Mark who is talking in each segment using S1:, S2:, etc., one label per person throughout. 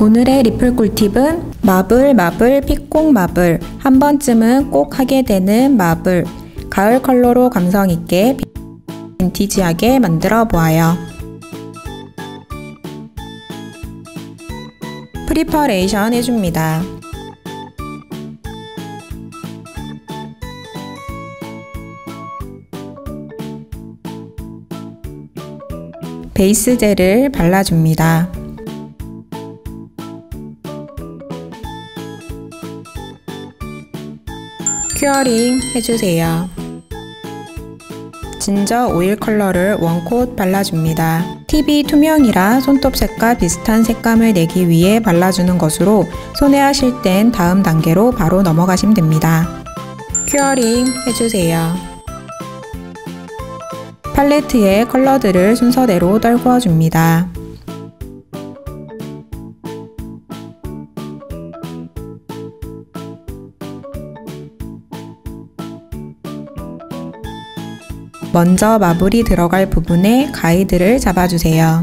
S1: 오늘의 리플 꿀팁은 마블, 마블, 픽공 마블. 한 번쯤은 꼭 하게 되는 마블. 가을 컬러로 감성 있게 빈티지하게 만들어 보아요. 프리퍼레이션 해줍니다. 베이스 젤을 발라줍니다. 큐어링 해주세요. 진저 오일 컬러를 원콧 발라줍니다. 팁이 투명이라 손톱 색과 비슷한 색감을 내기 위해 발라주는 것으로 손에 하실 땐 다음 단계로 바로 넘어가시면 됩니다. 큐어링 해주세요. 팔레트에 컬러들을 순서대로 떨구어 줍니다. 먼저 마블이 들어갈 부분에 가이드를 잡아주세요.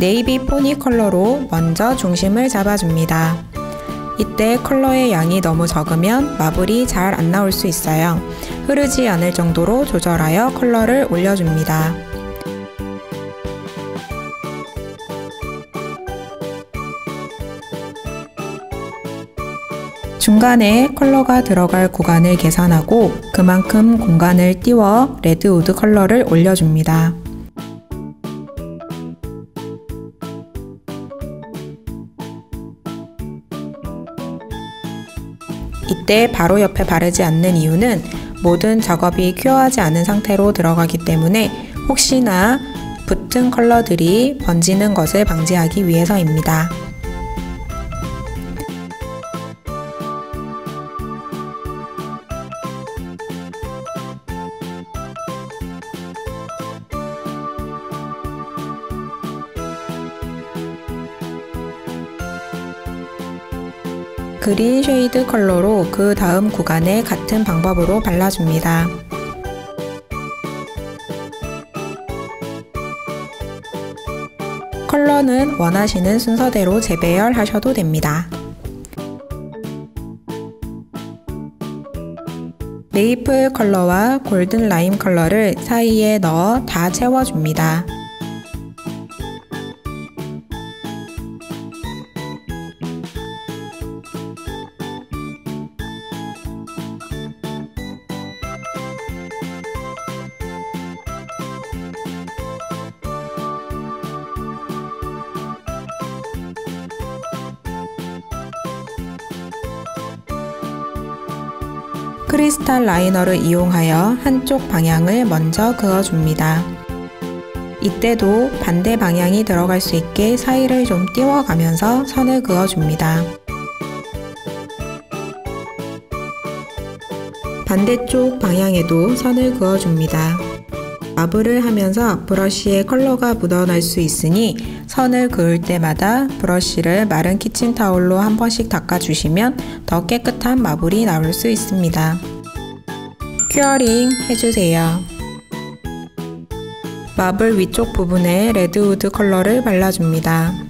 S1: 네이비 포니 컬러로 먼저 중심을 잡아줍니다. 이때 컬러의 양이 너무 적으면 마블이 잘 안 나올 수 있어요. 흐르지 않을 정도로 조절하여 컬러를 올려줍니다. 중간에 컬러가 들어갈 구간을 계산하고 그만큼 공간을 띄워 레드우드 컬러를 올려줍니다. 이때 바로 옆에 바르지 않는 이유는 모든 작업이 큐어하지 않은 상태로 들어가기 때문에 혹시나 붙은 컬러들이 번지는 것을 방지하기 위해서입니다. 그린 쉐이드 컬러로 그 다음 구간에 같은 방법으로 발라줍니다. 컬러는 원하시는 순서대로 재배열 하셔도 됩니다. 메이플 컬러와 골든 라임 컬러를 사이에 넣어 다 채워줍니다. 크리스탈 라이너를 이용하여 한쪽 방향을 먼저 그어줍니다. 이때도 반대 방향이 들어갈 수 있게 사이를 좀 띄워가면서 선을 그어줍니다. 반대쪽 방향에도 선을 그어줍니다. 마블을 하면서 브러쉬에 컬러가 묻어날 수 있으니 선을 그을 때마다 브러쉬를 마른 키친타올로 한 번씩 닦아주시면 더 깨끗한 마블이 나올 수 있습니다. 큐어링 해주세요. 마블 위쪽 부분에 레드우드 컬러를 발라줍니다.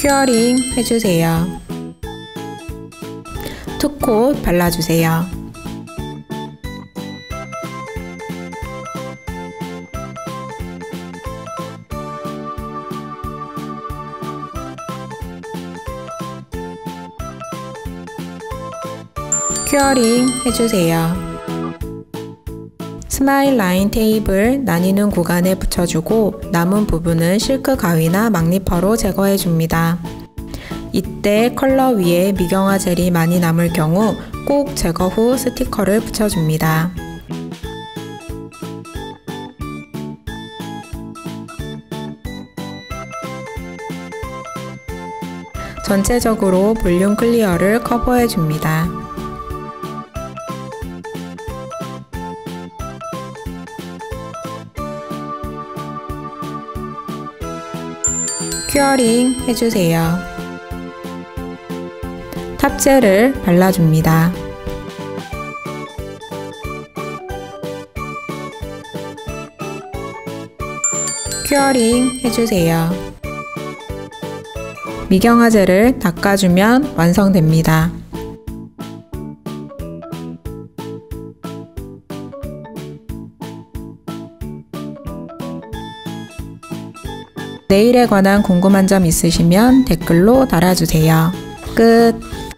S1: 큐어링 해주세요. 투콧 발라주세요. 큐어링 해주세요. 스마일 라인 테이블 나뉘는 구간에 붙여주고 남은 부분은 실크 가위나 막니퍼로 제거해줍니다. 이때 컬러 위에 미경화 젤이 많이 남을 경우 꼭 제거 후 스티커를 붙여줍니다. 전체적으로 볼륨 클리어를 커버해 줍니다. 큐어링 해주세요. 탑젤을 발라줍니다. 큐어링 해주세요. 미경화제를 닦아주면 완성됩니다. 네일에 관한 궁금한 점 있으시면 댓글로 달아주세요. 끝!